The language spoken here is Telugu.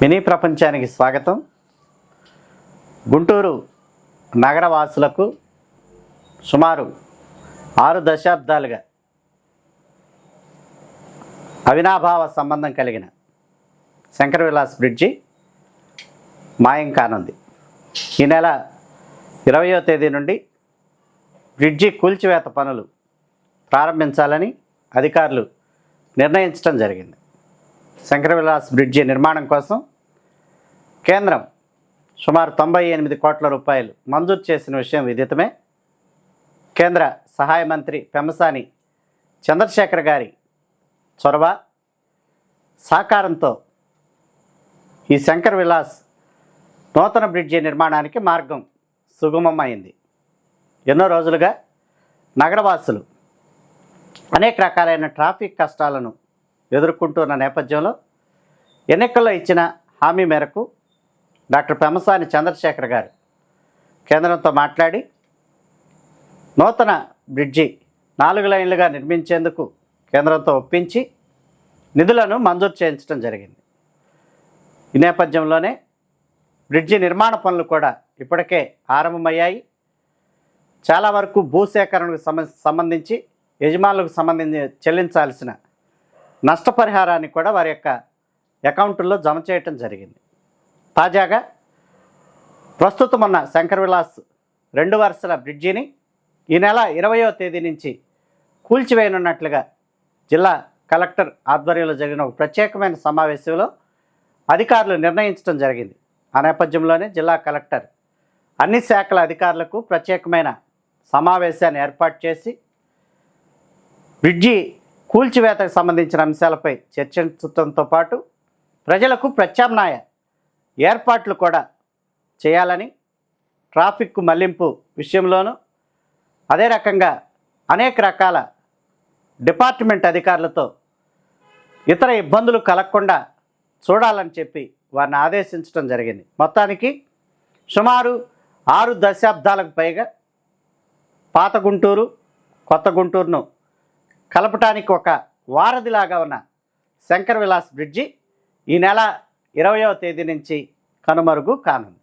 మినీ ప్రపంచానికి స్వాగతం. గుంటూరు నగరవాసులకు సుమారు ఆరు దశాబ్దాలుగా అవినాభావ సంబంధం కలిగిన శంకర విలాస్ బ్రిడ్జి మాయం కానుంది. ఈ నెల ఇరవయో తేదీ నుండి బ్రిడ్జి కూల్చివేత పనులు ప్రారంభించాలని అధికారులు నిర్ణయించడం జరిగింది. శంకర విలాస్ బ్రిడ్జి నిర్మాణం కోసం కేంద్రం సుమారు తొంభై ఎనిమిది కోట్ల రూపాయలు మంజూరు చేసిన విషయం విదితమే. కేంద్ర సహాయ మంత్రి పెమసాని చంద్రశేఖర్ గారి చొరవ. సహకారంతో ఈ శంకర్ విలాస్ నూతన బ్రిడ్జి నిర్మాణానికి మార్గం సుగమమైంది. ఎన్నో రోజులుగా నగరవాసులు అనేక రకాలైన ట్రాఫిక్ కష్టాలను ఎదుర్కొంటున్న నేపథ్యంలో ఎన్నికల్లో ఇచ్చిన హామీ మేరకు డాక్టర్ పెమసాని చంద్రశేఖర్ గారు కేంద్రంతో మాట్లాడి నూతన బ్రిడ్జి నాలుగు లైన్లుగా నిర్మించేందుకు కేంద్రంతో ఒప్పించి నిధులను మంజూరు చేయించడం జరిగింది. ఈ నేపథ్యంలోనే బ్రిడ్జి నిర్మాణ పనులు కూడా ఇప్పటికే ఆరంభమయ్యాయి. చాలా వరకు భూసేకరణకు సంబంధించి యజమానులకు సంబంధించి చెల్లించాల్సిన నష్టపరిహారాన్ని కూడా వారి యొక్క అకౌంట్లో జమ చేయటం జరిగింది. తాజాగా ప్రస్తుతం ఉన్న శంకర్ విలాస్ రెండు వరుసల బ్రిడ్జిని ఈ నెల ఇరవయో తేదీ నుంచి కూల్చివేయనున్నట్లుగా జిల్లా కలెక్టర్ ఆధ్వర్యంలో జరిగిన ఒక ప్రత్యేకమైన సమావేశంలో అధికారులు నిర్ణయించడం జరిగింది. ఆ నేపథ్యంలోనే జిల్లా కలెక్టర్ అన్ని శాఖల అధికారులకు ప్రత్యేకమైన సమావేశాన్ని ఏర్పాటు చేసి బ్రిడ్జి కూల్చివేతకు సంబంధించిన అంశాలపై చర్చించడంతో పాటు ప్రజలకు ప్రత్యామ్నాయ ఏర్పాట్లు కూడా చేయాలని ట్రాఫిక్ మళ్ళింపు విషయంలోనూ అదే రకంగా అనేక రకాల డిపార్ట్మెంట్ అధికారులతో ఇతర ఇబ్బందులు కలగకుండా చూడాలని చెప్పి వారిని ఆదేశించడం జరిగింది. మొత్తానికి సుమారు ఆరు దశాబ్దాలకు పైగా పాత గుంటూరు కొత్త గుంటూరును కలపటానికి ఒక వారధిలాగా ఉన్న శంకర్ విలాస్ బ్రిడ్జి ఈ నెల ఇరవయవ తేదీ నుంచి కనుమరుగు కానుంది.